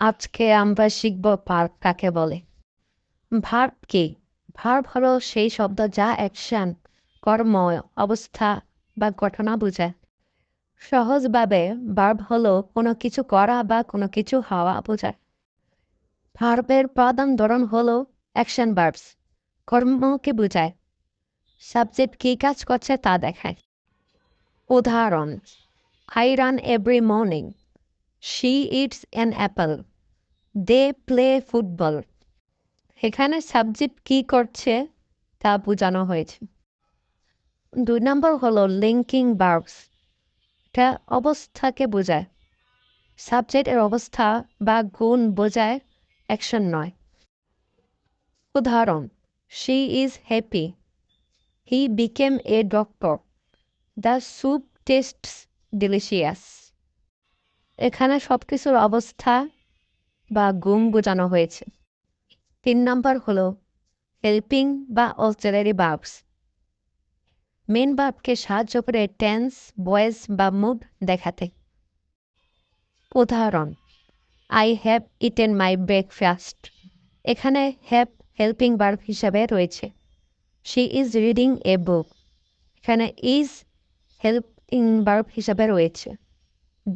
আজকে আমরা শিখব পার্ক কাকে বলে। ভার্ব কি? ভার্ব হলো সেই শব্দ যা অ্যাকশন, কর্ম, অবস্থা বা ঘটনা বোঝায়। সহজভাবে ভার্ব হলো কোনো কিছু করা বা কোনো কিছু হওয়া বোঝায়। ভার্বের প্রধান ধরন হলো অ্যাকশন ভার্বস, কর্মকে বোঝায়। সাবজেক্ট কী কাজ করছে তা দেখায়। উদাহরণ I run every morning. She eats an apple they play football এখানে সাবজেক্ট কী করছে? তা বোঝানো হয়েছে। দুই নম্বর হলো লিঙ্কিং বার্বস এটা অবস্থাকে বোঝায়। সাবজেক্টের অবস্থা বা গুণ বোঝায় অ্যাকশন নয়। উদাহরণ she is happy he became a doctor the soup taste delicious এখানে সব কিছুর অবস্থা বা গুণ বোঝানো হয়েছে। তিন নম্বর হলো হেল্পিং বা অক্সিলারি বার্বস মেন বার্বকে সাহায্য করে টেন্স বয়েস বা মুড দেখাতে। উদাহরণ I have eaten my breakfast এখানে হ্যাভ হেল্পিং বার্ব হিসাবে রয়েছে। She is reading a book এখানে ইজ হেল্পিং বার্ব হিসাবে রয়েছে।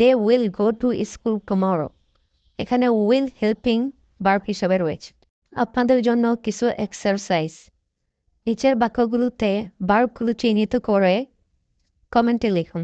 They will go to school tomorrow এখানে উইল হেল্পিং বার্ব হিসাবে রয়েছে। আপনাদের জন্য কিছু এক্সারসাইজ নিচের বাক্যগুলোতে বার্বগুলো চিহ্নিত করে কমেন্টে লিখুন।